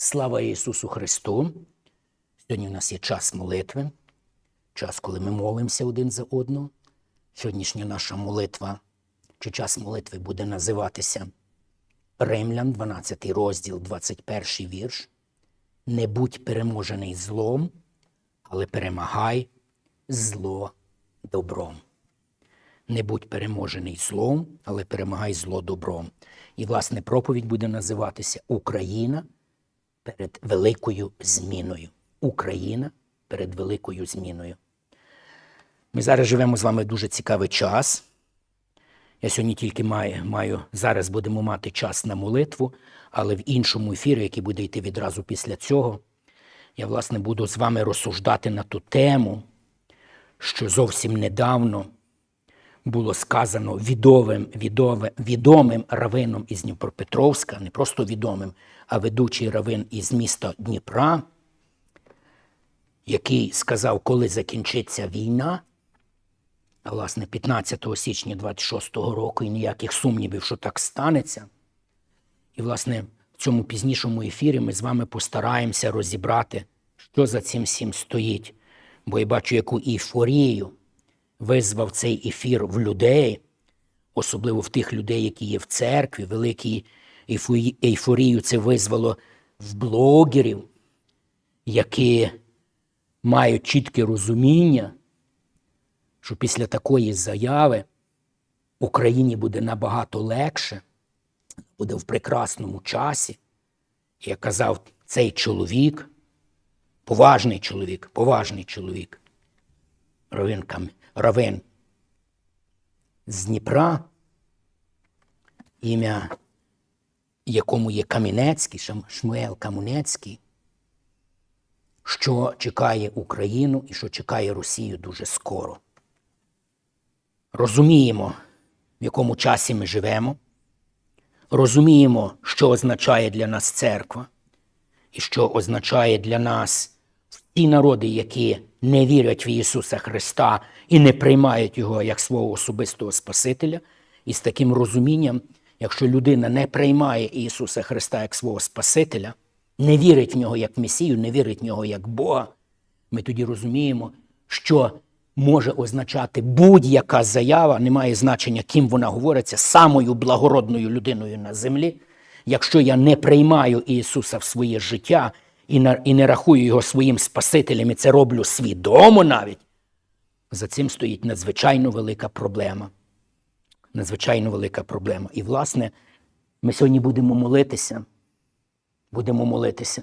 Слава Ісусу Христу! Сьогодні у нас є час молитви, час, коли ми молимося один за одного. Сьогоднішня наша молитва чи час молитви буде називатися Римлян, 12 розділ, 21 вірш. Не будь переможений злом, але перемагай зло добром. Не будь переможений злом, але перемагай зло добром. І, власне, проповідь буде називатися Україна перед великою зміною. Україна перед великою зміною. Ми зараз живемо з вами дуже цікавий час. Я сьогодні тільки маю, маю зараз будемо мати час на молитву, але в іншому ефірі, який буде йти відразу після цього, я, власне, буду з вами розсуждати на ту тему, що зовсім недавно було сказано відомим, відомим, відомим равином із Дніпропетровська, не просто відомим, а ведучий равин із міста Дніпра, який сказав, коли закінчиться війна, власне 15 січня 26-го року, і ніяких сумнівів, що так станеться. І, власне, в цьому пізнішому ефірі ми з вами постараємося розібрати, що за цим всім стоїть. Бо я бачу, яку ейфорію визвав цей ефір в людей, особливо в тих людей, які є в церкві, велику ейфорію це визвало в блогерів, які мають чітке розуміння, що після такої заяви Україні буде набагато легше, буде в прекрасному часі. Як казав цей чоловік, поважний чоловік, поважний чоловік, Равин, Равин з Дніпра, ім'я якому є Камінецький, Шмуел Камунецький, що чекає Україну і що чекає Росію дуже скоро. Розуміємо, в якому часі ми живемо, розуміємо, що означає для нас церква, і що означає для нас ті народи, які не вірять в Ісуса Христа і не приймають Його як свого особистого Спасителя. І з таким розумінням, якщо людина не приймає Ісуса Христа як свого Спасителя, не вірить в нього як Месію, не вірить в нього як Бога, ми тоді розуміємо, що може означати будь-яка заява, не має значення, ким вона говориться, самою благородною людиною на землі. Якщо я не приймаю Ісуса в своє життя і, на, і не рахую його своїм Спасителем, і це роблю свідомо навіть, за цим стоїть надзвичайно велика проблема. Надзвичайно велика проблема. І, власне, ми сьогодні будемо молитися. Будемо молитися.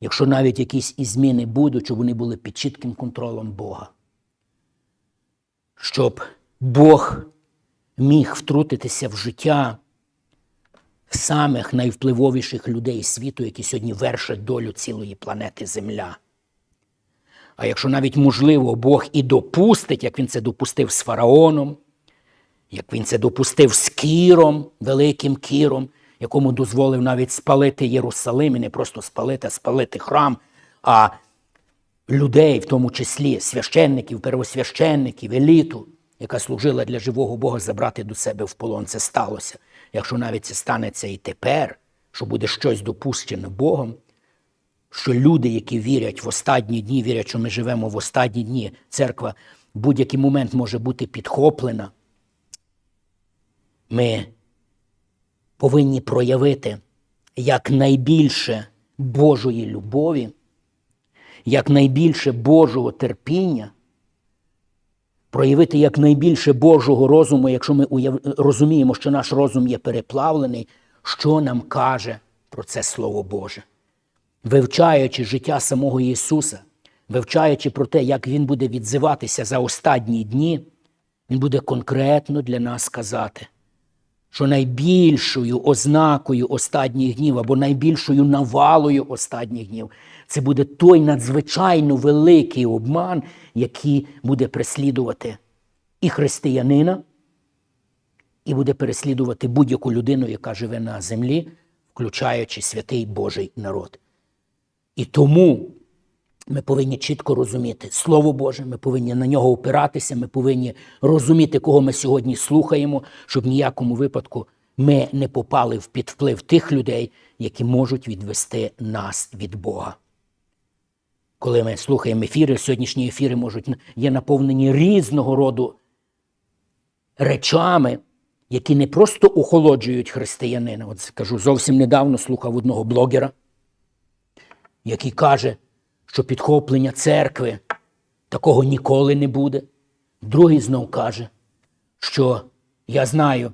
Якщо навіть якісь і зміни будуть, щоб вони були під чітким контролем Бога. Щоб Бог міг втрутитися в життя самих найвпливовіших людей світу, які сьогодні вершать долю цілої планети Земля. А якщо навіть можливо Бог і допустить, як він це допустив з фараоном, як він це допустив з Кіром, великим Кіром, якому дозволив навіть спалити Єрусалим, і не просто спалити, а спалити храм, а людей, в тому числі священників, первосвященників, еліту, яка служила для живого Бога, забрати до себе в полон. Це сталося. Якщо навіть це станеться і тепер, що буде щось допущено Богом, що люди, які вірять в останні дні, вірять, що ми живемо в останні дні, церква в будь-який момент може бути підхоплена. Ми повинні проявити якнайбільше Божої любові, якнайбільше Божого терпіння, проявити якнайбільше Божого розуму, якщо ми уяв... розуміємо, що наш розум є переплавлений, що нам каже про це Слово Боже. Вивчаючи життя самого Ісуса, вивчаючи про те, як Він буде відзиватися за останні дні, Він буде конкретно для нас казати, що найбільшою ознакою останніх днів або найбільшою навалою останніх днів це буде той надзвичайно великий обман, який буде переслідувати і християнина, і буде переслідувати будь-яку людину, яка живе на землі, включаючи святий Божий народ. І тому ми повинні чітко розуміти Слово Боже, ми повинні на нього опиратися, ми повинні розуміти, кого ми сьогодні слухаємо, щоб в ніякому випадку ми не попали в під вплив тих людей, які можуть відвести нас від Бога. Коли ми слухаємо ефіри, сьогоднішні ефіри можуть є наповнені різного роду речами, які не просто охолоджують християнина. От скажу, зовсім недавно слухав одного блогера, який каже, що підхоплення церкви такого ніколи не буде. Другий знов каже, що я знаю,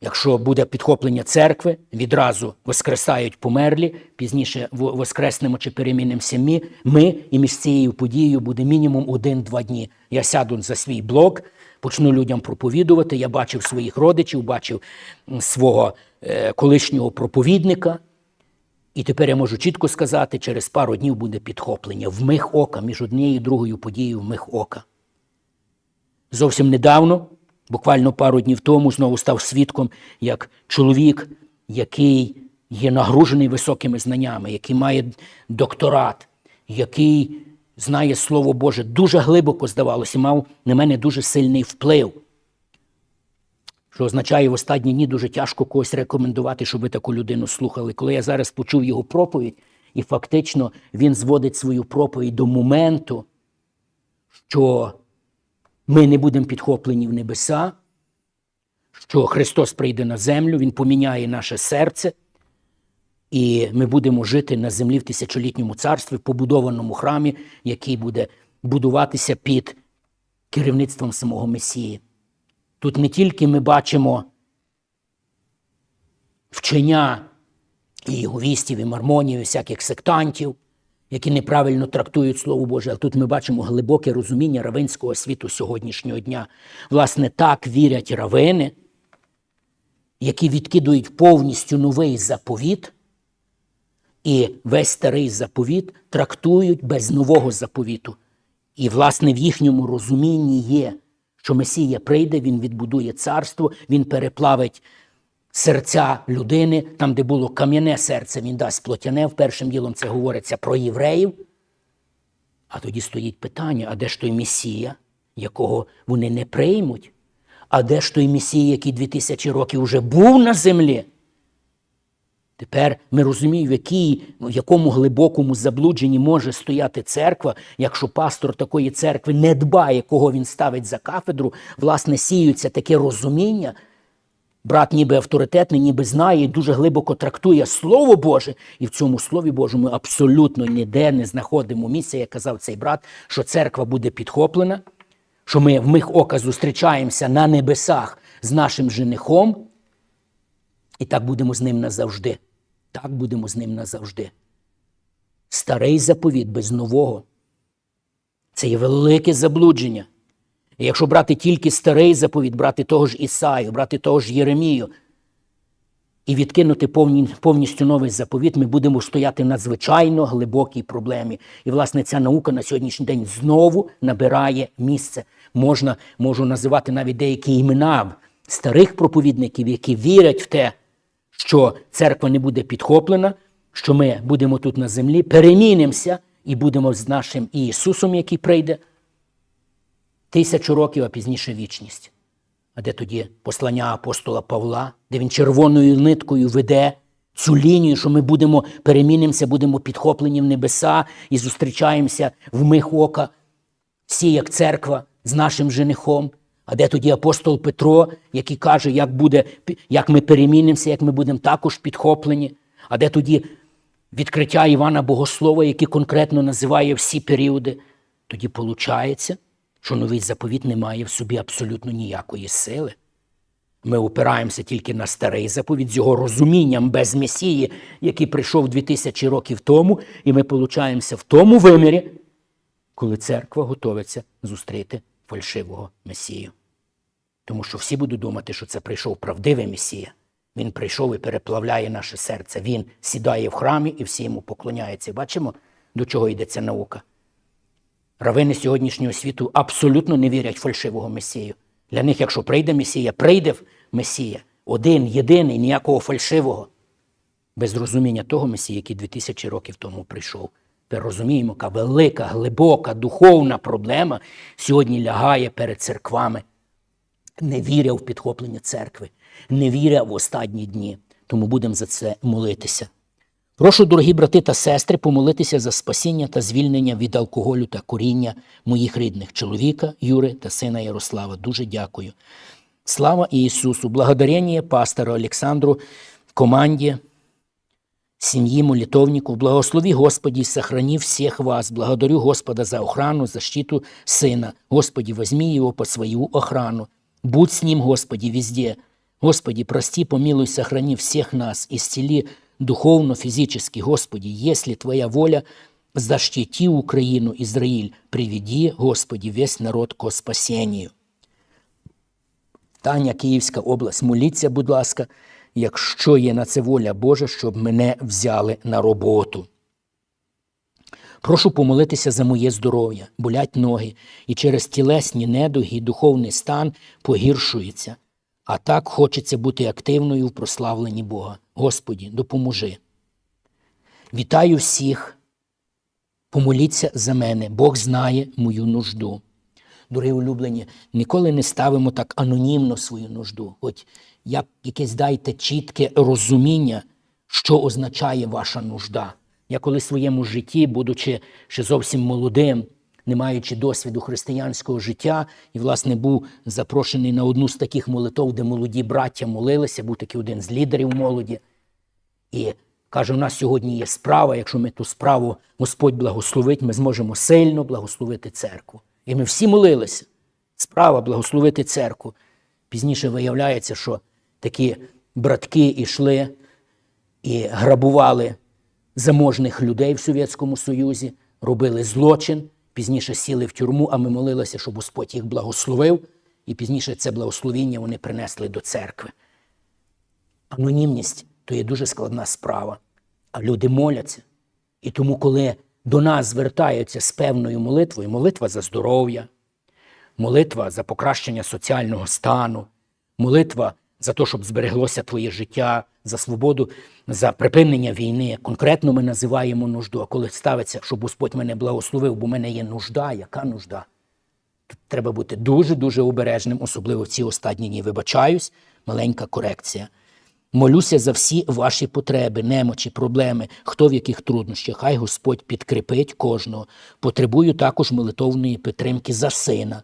якщо буде підхоплення церкви, відразу воскресають померлі, пізніше воскреснемо чи перемінимося ми, ми, і між цією подією буде мінімум один-два дні. Я сяду за свій блок, почну людям проповідувати. Я бачив своїх родичів, бачив свого е, колишнього проповідника. І тепер я можу чітко сказати, через пару днів буде підхоплення в мих ока між однією і другою подією в мих ока. Зовсім недавно, буквально пару днів тому, знову став свідком, як чоловік, який є нагружений високими знаннями, який має докторат, який знає Слово Боже, дуже глибоко здавалося, мав на мене дуже сильний вплив. Що означає, в останні дні дуже тяжко когось рекомендувати, щоб ви таку людину слухали. Коли я зараз почув його проповідь, і фактично він зводить свою проповідь до моменту, що ми не будемо підхоплені в небеса, що Христос прийде на землю, Він поміняє наше серце, і ми будемо жити на землі в тисячолітньому царстві, в побудованому храмі, який буде будуватися під керівництвом самого Месії. Тут не тільки ми бачимо вчення і єговістів, і мармонів, і всяких сектантів, які неправильно трактують Слово Боже, але тут ми бачимо глибоке розуміння равинського світу сьогоднішнього дня. Власне, так вірять равини, які відкидують повністю новий заповіт, і весь старий заповіт трактують без нового заповіту. І, власне, в їхньому розумінні є що Месія прийде, Він відбудує царство, Він переплавить серця людини, там, де було кам'яне серце, він дасть плотяне. Першим ділом це говориться про євреїв. А тоді стоїть питання: а де ж той Месія, якого вони не приймуть? А де ж той Месія, який 2000 років вже був на землі? Тепер ми розуміємо, в, якій, в якому глибокому заблудженні може стояти церква, якщо пастор такої церкви не дбає, кого він ставить за кафедру, власне, сіються таке розуміння. Брат ніби авторитетний, ніби знає і дуже глибоко трактує Слово Боже, і в цьому Слові Божому абсолютно ніде не знаходимо місця, як казав цей брат, що церква буде підхоплена, що ми в мих ока зустрічаємося на небесах з нашим женихом, і так будемо з ним назавжди. Так будемо з ним назавжди. Старий заповіт без нового. Це є велике заблудження. І якщо брати тільки старий заповіт, брати того ж Ісаю, брати того ж Єремію і відкинути повні, повністю новий заповіт, ми будемо стояти в надзвичайно глибокій проблемі. І, власне, ця наука на сьогоднішній день знову набирає місце. Можна, Можу називати навіть деякі імена старих проповідників, які вірять в те, що церква не буде підхоплена, що ми будемо тут на землі, перемінимося і будемо з нашим Ісусом, який прийде тисячу років, а пізніше вічність. А де тоді послання апостола Павла, де він червоною ниткою веде цю лінію, що ми будемо перемінимося, будемо підхоплені в небеса і зустрічаємося в мих ока, всі як церква з нашим женихом. А де тоді апостол Петро, який каже, як буде, як ми перемінимося, як ми будемо також підхоплені? А де тоді відкриття Івана Богослова, який конкретно називає всі періоди? Тоді виходить, що новий заповіт не має в собі абсолютно ніякої сили. Ми опираємося тільки на старий заповідь з його розумінням без Месії, який прийшов 2000 років тому, і ми получаємося в тому вимірі, коли церква готовиться зустріти фальшивого Месію. Тому що всі будуть думати, що це прийшов правдивий Месія. Він прийшов і переплавляє наше серце. Він сідає в храмі і всі йому поклоняються. Бачимо, до чого йдеться наука. Равини сьогоднішнього світу абсолютно не вірять фальшивого Месію. Для них, якщо прийде Месія, прийде Месія. Один, єдиний, ніякого фальшивого. Без розуміння того Месії, який 2000 років тому прийшов. Тепер розуміємо, яка велика, глибока, духовна проблема сьогодні лягає перед церквами. Не віря в підхоплення церкви, невіря в останні дні. Тому будемо за це молитися. Прошу, дорогі брати та сестри, помолитися за спасіння та звільнення від алкоголю та коріння моїх рідних чоловіка Юри та сина Ярослава. Дуже дякую. Слава Ісусу! Благодарення пастору Олександру, команді, семьи молитовников. Благослови, Господи, и сохрани всех вас. Благодарю Господа за охрану, защиту Сына. Господи, возьми его под свою охрану. Будь с ним, Господи, везде. Господи, прости, помилуй, сохрани всех нас, исцели духовно, физически. Господи, если Твоя воля, защити Украину, Израиль, приведи, Господи, весь народ ко спасению. Таня, Київська область, моліться, будь ласка, якщо є на це воля Божа, щоб мене взяли на роботу. Прошу помолитися за моє здоров'я, болять ноги, і через тілесні недуги духовний стан погіршується. А так хочеться бути активною в прославленні Бога. Господі, допоможи. Вітаю всіх. Помоліться за мене. Бог знає мою нужду. Дорогі улюблені, ніколи не ставимо так анонімно свою нужду. Хоч як якесь дайте чітке розуміння, що означає ваша нужда. Я коли в своєму житті, будучи ще зовсім молодим, не маючи досвіду християнського життя, і, власне, був запрошений на одну з таких молитов, де молоді браття молилися, був такий один з лідерів молоді. І каже, у нас сьогодні є справа. Якщо ми ту справу Господь благословить, ми зможемо сильно благословити церкву. І ми всі молилися. Справа благословити церкву. Пізніше виявляється, що такі братки йшли і грабували заможних людей в Совєтському Союзі, робили злочин, пізніше сіли в тюрму, а ми молилися, щоб Господь їх благословив, і пізніше це благословіння вони принесли до церкви. Анонімність то є дуже складна справа. А люди моляться. І тому, коли до нас звертаються з певною молитвою, молитва за здоров'я, молитва за покращення соціального стану, молитва за те, щоб збереглося твоє життя, за свободу, за припинення війни. Конкретно ми називаємо нужду. А коли ставиться, щоб Господь мене благословив, бо в мене є нужда, яка нужда? Тут треба бути дуже-дуже обережним, особливо в ці останні дні. Вибачаюсь, маленька корекція. Молюся за всі ваші потреби, немочі, проблеми, хто в яких труднощах. Хай Господь підкріпить кожного. Потребую також молитовної підтримки за сина.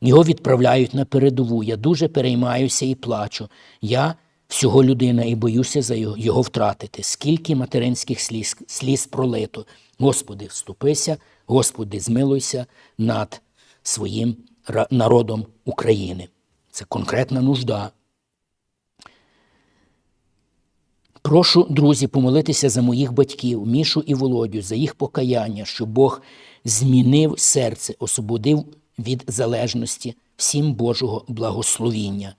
Його відправляють на передову. Я дуже переймаюся і плачу. Я всього людина і боюся за його, його втратити. Скільки материнських сліз, сліз пролито. Господи, вступися, Господи, змилуйся над своїм народом України. Це конкретна нужда. Прошу, друзі, помолитися за моїх батьків, Мішу і Володю, за їх покаяння, щоб Бог змінив серце, освободив від залежності всім Божого благословіння.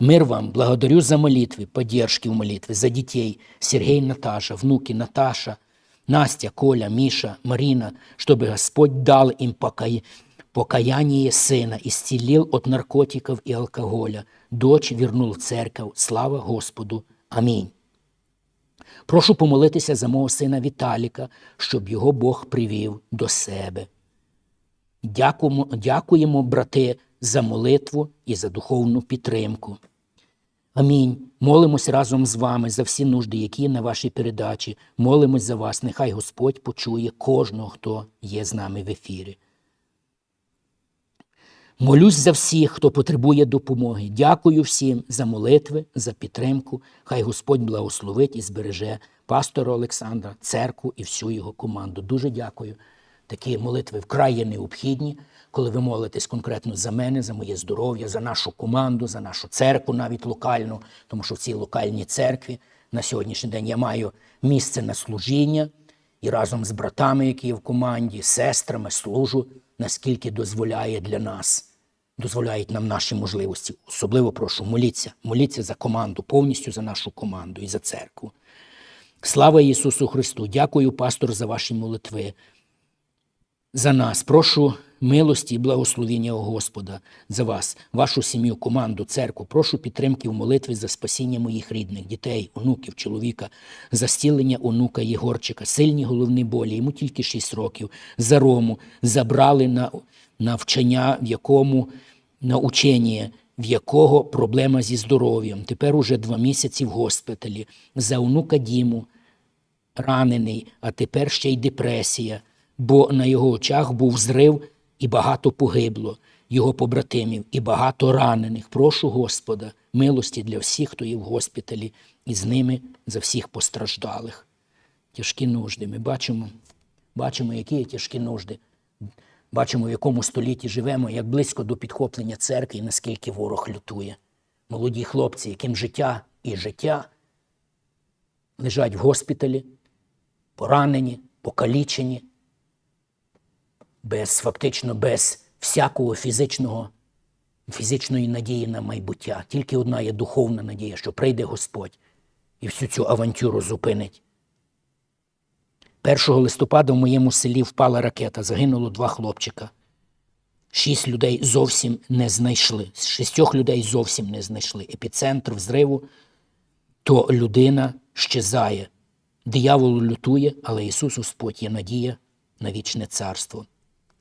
Мир вам, благодарю за молитвы, поддержки в молитве, за детей, Сергей, Наташа, внуки Наташа, Настя, Коля, Миша, Марина, чтобы Господь дал им покая- покаяние сына, исцелил от наркотиков и алкоголя, дочь вернул в церковь, слава Господу. Амінь. Прошу помолитися за мого сина Віталіка, щоб його Бог привів до себе. Дякуємо, дякуємо, брати, за молитву і за духовну підтримку. Амінь. Молимось разом з вами за всі нужди, які на вашій передачі. Молимось за вас. Нехай Господь почує кожного, хто є з нами в ефірі. Молюсь за всіх, хто потребує допомоги. Дякую всім за молитви, за підтримку. Хай Господь благословить і збереже пастора Олександра, церкву і всю його команду. Дуже дякую. Такі молитви вкрай необхідні, коли ви молитесь конкретно за мене, за моє здоров'я, за нашу команду, за нашу церкву, навіть локальну, тому що в цій локальній церкві на сьогоднішній день я маю місце на служіння і разом з братами, які є в команді, сестрами служу, наскільки дозволяє для нас, дозволяють нам наші можливості. Особливо прошу, моліться, моліться за команду, повністю за нашу команду і за церкву. Слава Ісусу Христу! Дякую, пастор, за ваші молитви. За нас прошу милості і благословіння у Господа за вас, вашу сім'ю, команду, церкву. Прошу підтримки в молитві за спасіння моїх рідних, дітей, онуків, чоловіка, за зцілення онука Єгорчика, сильні головні болі, йому тільки 6 років. За Рому забрали на навчання, в якому на учення в якого проблема зі здоров'ям. Тепер уже два місяці в госпіталі. За онука Діму ранений, а тепер ще й депресія, бо на його очах був зрив і багато погибло його побратимів, і багато ранених. Прошу Господа, милості для всіх, хто є в госпіталі, і з ними за всіх постраждалих. Тяжкі нужди. Ми бачимо, бачимо, які є тяжкі нужди. Бачимо, в якому столітті живемо, як близько до підхоплення церкви і наскільки ворог лютує. Молоді хлопці, яким життя і життя лежать в госпіталі, поранені, покалічені, без фактично без всякого фізичного, фізичної надії на майбуття. Тільки одна є духовна надія, що прийде Господь і всю цю авантюру зупинить. 1 листопада в моєму селі впала ракета, загинуло два хлопчика. Шість людей зовсім не знайшли. З шістьох людей зовсім не знайшли. Епіцентр взриву, то людина щезає. Диявол лютує, але Ісус Господь є надія на вічне царство.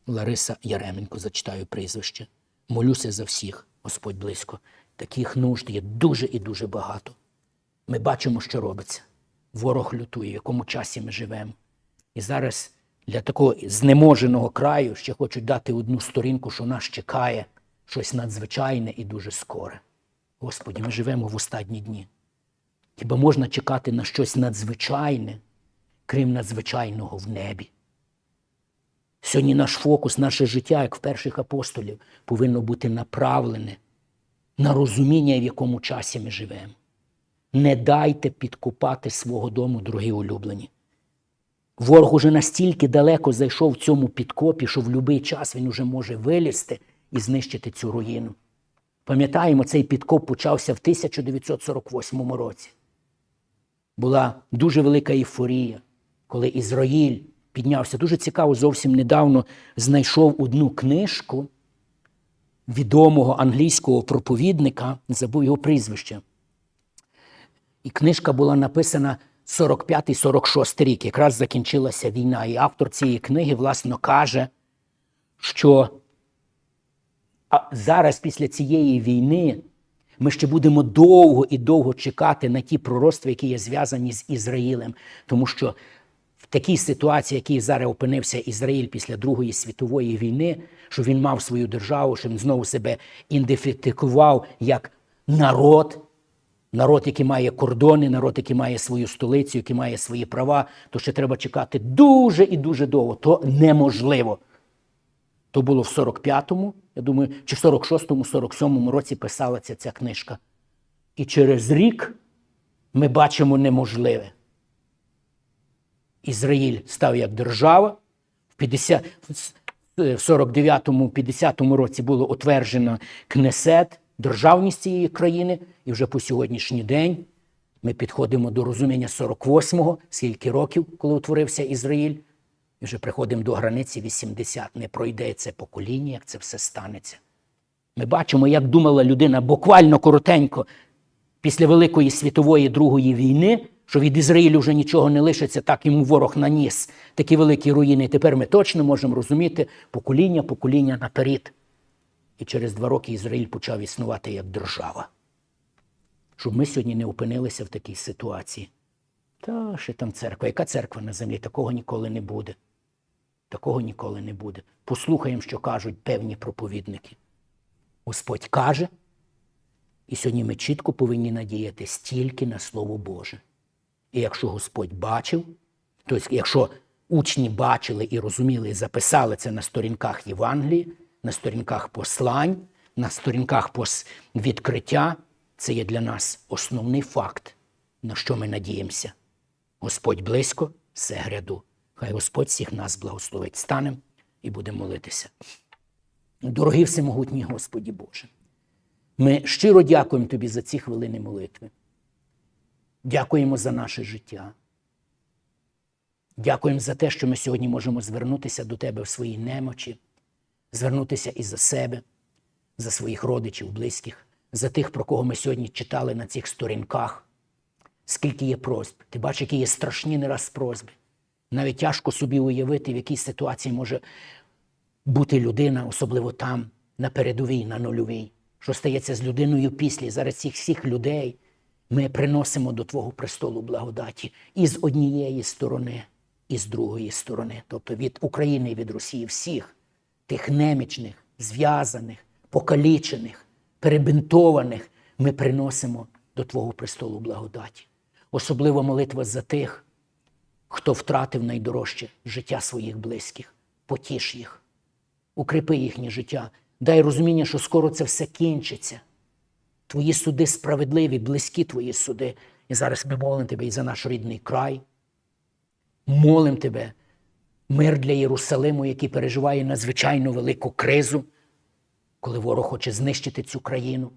Лариса Яременко, зачитаю прізвище. Молюся за всіх, Господь близько. Таких нужд є дуже і дуже багато. Ми бачимо, що робиться. Ворог лютує, в якому часі ми живемо. І зараз для такого знеможеного краю ще хочуть дати одну сторінку, що нас чекає щось надзвичайне і дуже скоре. Господі, ми живемо в останні дні. Хіба можна чекати на щось надзвичайне, крім надзвичайного в небі? Сьогодні наш фокус, наше життя, як в перших апостолів, повинно бути направлене на розуміння, в якому часі ми живемо. Не дайте підкупати свого дому, дорогі улюблені. Ворог уже настільки далеко зайшов в цьому підкопі, що в будь-який час він уже може вилізти і знищити цю руїну. Пам'ятаємо, цей підкоп почався в 1948 році. Була дуже велика ейфорія, коли Ізраїль піднявся. Дуже цікаво, зовсім недавно знайшов одну книжку відомого англійського проповідника, забув його прізвище. І книжка була написана 45-46 рік, якраз закінчилася війна. І автор цієї книги, власно, каже, що зараз, після цієї війни, ми ще будемо довго і довго чекати на ті пророцтва, які є зв'язані з Ізраїлем. Тому що такій ситуації, в якій зараз опинився Ізраїль після Другої світової війни, що він мав свою державу, що він знову себе ідентифікував як народ, народ, який має кордони, народ, який має свою столицю, який має свої права, то ще треба чекати дуже і дуже довго. То неможливо. То було в 45-му, я думаю, чи в 46-му, 47-му році писалася ця книжка. І через рік ми бачимо неможливе. Ізраїль став як держава. В 50, в 49-му, 50-му році було утверджено Кнесет, державність цієї країни, і вже по сьогоднішній день ми підходимо до розуміння 48-го, скільки років, коли утворився Ізраїль, і вже приходимо до границі 80. Не пройде це покоління, як це все станеться. Ми бачимо, як думала людина буквально коротенько після Великої світової Другої війни, що від Ізраїлю вже нічого не лишиться, так йому ворог наніс такі великі руїни. І тепер ми точно можемо розуміти покоління, покоління наперед. І через два роки Ізраїль почав існувати як держава. Щоб ми сьогодні не опинилися в такій ситуації. Та ще там церква. Яка церква на землі? Такого ніколи не буде. Такого ніколи не буде. Послухаємо, що кажуть певні проповідники. Господь каже, і сьогодні ми чітко повинні надіятися тільки на Слово Боже. І якщо Господь бачив, тобто, якщо учні бачили і розуміли, і записали це на сторінках Євангелії, на сторінках послань, на сторінках відкриття, це є для нас основний факт, на що ми надіємося. Господь близько, все гряду. Хай Господь всіх нас благословить. Станемо і будемо молитися. Дорогий всемогутній Господі Боже, ми щиро дякуємо Тобі за ці хвилини молитви. Дякуємо за наше життя. Дякуємо за те, що ми сьогодні можемо звернутися до Тебе в своїй немочі, звернутися і за себе, за своїх родичів, близьких, за тих, про кого ми сьогодні читали на цих сторінках. Скільки є просьб. Ти бачиш, які є страшні не раз просьби. Навіть тяжко собі уявити, в якій ситуації може бути людина, особливо там, на передовій, на нульовій, що стається з людиною після. Зараз цих всіх людей ми приносимо до Твого престолу благодаті і з однієї сторони, і з другої сторони, тобто від України і від Росії, всіх тих немічних, зв'язаних, покалічених, перебинтованих ми приносимо до Твого престолу благодаті. Особлива молитва за тих, хто втратив найдорожче життя своїх близьких. Потіш їх, укріпи їхнє життя, дай розуміння, що скоро це все кінчиться. Твої суди справедливі, близькі твої суди. І зараз ми молимо тебе і за наш рідний край. Молимо тебе, мир для Єрусалиму, який переживає надзвичайно велику кризу, коли ворог хоче знищити цю країну.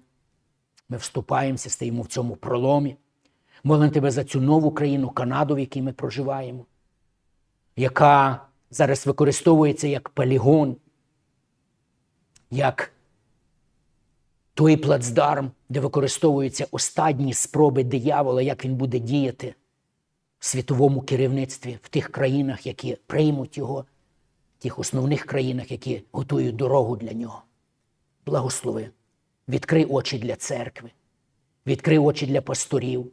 Ми вступаємося, стоїмо в цьому проломі. Молимо тебе за цю нову країну, Канаду, в якій ми проживаємо, яка зараз використовується як полігон, як той плацдарм, де використовуються останні спроби диявола, як він буде діяти в світовому керівництві, в тих країнах, які приймуть його, в тих основних країнах, які готують дорогу для нього. Благослови, відкрий очі для церкви, відкрий очі для пасторів,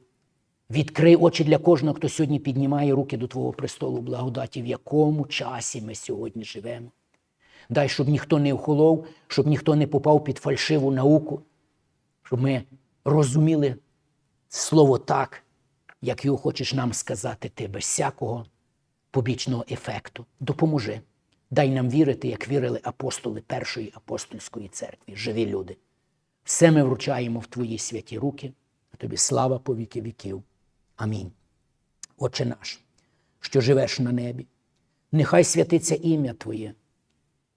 відкрий очі для кожного, хто сьогодні піднімає руки до Твого престолу благодаті, в якому часі ми сьогодні живемо. Дай, щоб ніхто не охолов, щоб ніхто не попав під фальшиву науку, щоб ми розуміли слово так, як його хочеш нам сказати ти, без всякого побічного ефекту. Допоможи. Дай нам вірити, як вірили апостоли Першої апостольської церкви, живі люди. Все ми вручаємо в Твої святі руки, а тобі слава по віки віків. Амінь. Отче наш, що живеш на небі, нехай святиться ім'я Твоє,